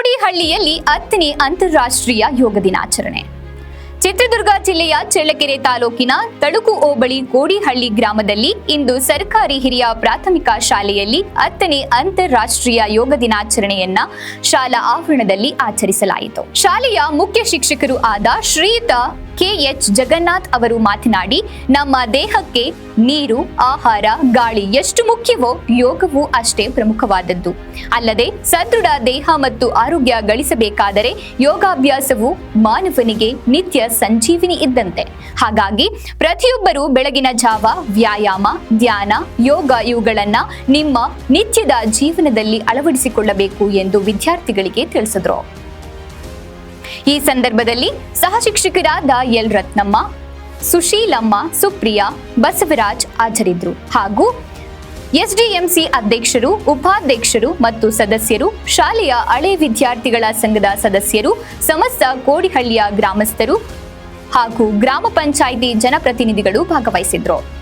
ಕೋಡಿಹಳ್ಳಿಯಲ್ಲಿ ಹತ್ತನೇ ಅಂತಾರಾಷ್ಟ್ರೀಯ ಯೋಗ ದಿನಾಚರಣೆ. ಚಿತ್ರದುರ್ಗ ಜಿಲ್ಲೆಯ ಚಳ್ಳಕೆರೆ ತಾಲೂಕಿನ ತಳುಕು ಹೋಬಳಿ ಕೋಡಿಹಳ್ಳಿ ಗ್ರಾಮದಲ್ಲಿ ಇಂದು ಸರ್ಕಾರಿ ಹಿರಿಯ ಪ್ರಾಥಮಿಕ ಶಾಲೆಯಲ್ಲಿ ಹತ್ತನೇ ಅಂತಾರಾಷ್ಟ್ರೀಯ ಯೋಗ ದಿನಾಚರಣೆಯನ್ನ ಶಾಲಾ ಆವರಣದಲ್ಲಿ ಆಚರಿಸಲಾಯಿತು. ಶಾಲೆಯ ಮುಖ್ಯ ಶಿಕ್ಷಕರು ಆದ ಶ್ರೀಯುತ ಕೆಎಚ್ ಜಗನ್ನಾಥ್ ಅವರು ಮಾತನಾಡಿ, ನಮ್ಮ ದೇಹಕ್ಕೆ ನೀರು, ಆಹಾರ, ಗಾಳಿ ಎಷ್ಟು ಮುಖ್ಯವೋ ಯೋಗವು ಅಷ್ಟೇ ಪ್ರಮುಖವಾದದ್ದು. ಅಲ್ಲದೆ ಸದೃಢ ದೇಹ ಮತ್ತು ಆರೋಗ್ಯ ಗಳಿಸಬೇಕಾದರೆ ಯೋಗಾಭ್ಯಾಸವು ಮಾನವನಿಗೆ ನಿತ್ಯ ಸಂಜೀವಿನಿ ಇದ್ದಂತೆ. ಹಾಗಾಗಿ ಪ್ರತಿಯೊಬ್ಬರೂ ಬೆಳಗಿನ ಜಾವ, ವ್ಯಾಯಾಮ, ಧ್ಯಾನ, ಯೋಗ ಇವುಗಳನ್ನ ನಿಮ್ಮ ನಿತ್ಯದ ಜೀವನದಲ್ಲಿ ಅಳವಡಿಸಿಕೊಳ್ಳಬೇಕು ಎಂದು ವಿದ್ಯಾರ್ಥಿಗಳಿಗೆ ತಿಳಿಸಿದ್ರು. ಈ ಸಂದರ್ಭದಲ್ಲಿ ಸಹಶಿಕ್ಷಕರಾದ ಎಲ್ ರತ್ನಮ್ಮ ಸುಶೀಲಮ್ಮ ಸುಪ್ರಿಯಾ, ಬಸವರಾಜ್ ಹಾಜರಿದ್ದರು. ಹಾಗೂ ಎಸ್ಡಿಎಂಸಿ ಅಧ್ಯಕ್ಷರು, ಉಪಾಧ್ಯಕ್ಷರು ಮತ್ತು ಸದಸ್ಯರು, ಶಾಲೆಯ ಹಳೆ ವಿದ್ಯಾರ್ಥಿಗಳ ಸಂಘದ ಸದಸ್ಯರು, ಸಮಸ್ತ ಕೋಡಿಹಳ್ಳಿಯ ಗ್ರಾಮಸ್ಥರು ಹಾಗೂ ಗ್ರಾಮ ಪಂಚಾಯಿತಿ ಜನಪ್ರತಿನಿಧಿಗಳು ಭಾಗವಹಿಸಿದ್ರು